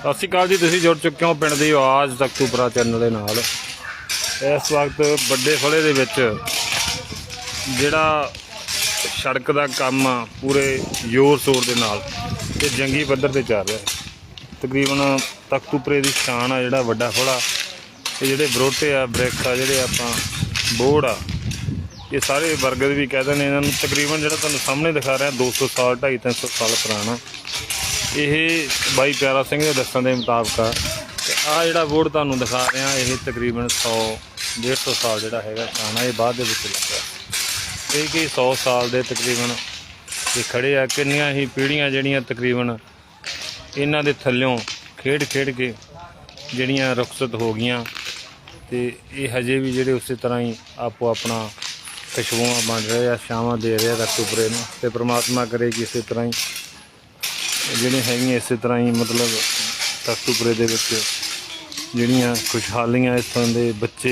ਸਤਿ ਸ਼੍ਰੀ ਅਕਾਲ ਜੀ, ਤੁਸੀਂ ਜੁੜ ਚੁੱਕੇ ਹੋ ਪਿੰਡ ਦੀ ਆਵਾਜ਼ ਤਖਤੂਪੁਰਾ ਚੈਨਲ ਦੇ ਨਾਲ। ਇਸ ਵਕਤ ਵੱਡੇ ਫਲੇ ਦੇ ਵਿੱਚ ਜਿਹੜਾ ਸੜਕ ਦਾ ਕੰਮ ਆ, ਪੂਰੇ ਜ਼ੋਰ ਸ਼ੋਰ ਦੇ ਨਾਲ ਤੇ ਜੰਗੀ ਪੱਧਰ ਤੇ ਚੱਲ ਰਿਹਾ ਤਕਰੀਬਨ ਤਖਤੂਪੁਰੇ ਦੀ ਸ਼ਾਨ ਆ ਜਿਹੜਾ ਵੱਡਾ ਫਲਾ ਤੇ ਜਿਹੜੇ ਬਰੋਟੇ ਆ, ਬ੍ਰੇਕਸ ਆ, ਜਿਹੜੇ ਆਪਾਂ ਬੋਰਡ ਆ, ਇਹ ਸਾਰੇ ਬਰਗਰ ਵੀ ਕਹਿੰਦੇ ਨੇ। ਇਹਨਾਂ ਨੂੰ ਤਕਰੀਬਨ ਜਿਹੜਾ ਤੁਹਾਨੂੰ ਸਾਹਮਣੇ ਦਿਖਾ ਰਿਹਾ 200 ਸਾਲ 250 300 ਸਾਲ ਪੁਰਾਣਾ। ਇਹ ਬਾਈ ਪਿਆਰਾ ਸਿੰਘ ਦੇ ਦੱਸਣ ਦੇ ਮੁਤਾਬਕ ਆ। ਤੇ ਆ ਜਿਹੜਾ ਬੋਰਡ ਤੁਹਾਨੂੰ ਦਿਖਾ ਰਿਹਾ, ਇਹ ਤਕਰੀਬਨ 100 150 ਸਾਲ ਜਿਹੜਾ ਹੈਗਾ ਪੁਰਾਣਾ, ਇਹ ਬਾਅਦ ਦੇ ਵਿੱਚ ਲੱਗਿਆ। ਇਹ ਕਿ 100 ਸਾਲ ਦੇ ਤਕਰੀਬਨ ਇਹ ਖੜੇ ਆ, ਕਿੰਨੀਆਂ ਹੀ ਪੀੜ੍ਹੀਆਂ ਜਿਹੜੀਆਂ ਤਕਰੀਬਨ ਇਹਨਾਂ ਦੇ ਥੱਲਿਓਂ ਖੇਡ ਖੇਡ ਕੇ ਜਿਹੜੀਆਂ ਰੁਖਸਤ ਹੋ ਗਈਆਂ। ਤੇ ਇਹ ਹਜੇ ਵੀ ਜਿਹੜੇ ਉਸੇ ਤਰ੍ਹਾਂ ਹੀ ਆਪੋ ਆਪਣਾ ਖੁਸ਼ਬੂਆਂ ਬਣ ਰਹੇ ਆ, ਛਾਵਾਂ ਦੇ ਰਹੇ ਆ ਰਕਤੂਪਰੇ ਨੂੰ ਤੇ ਪ੍ਰਮਾਤਮਾ ਕਰੇ ਕਿ ਇਸੇ ਤਰ੍ਹਾਂ ਹੀ ਜਿਹੜੇ ਹੈਗੀਆਂ ਇਸੇ ਤਰ੍ਹਾਂ ਹੀ ਮਤਲਬ ਤਖਤੂਪੁਰੇ ਦੇ ਵਿੱਚ ਜਿਹੜੀਆਂ ਖੁਸ਼ਹਾਲੀਆਂ ਇਸ ਤਰ੍ਹਾਂ ਦੇ ਬੱਚੇ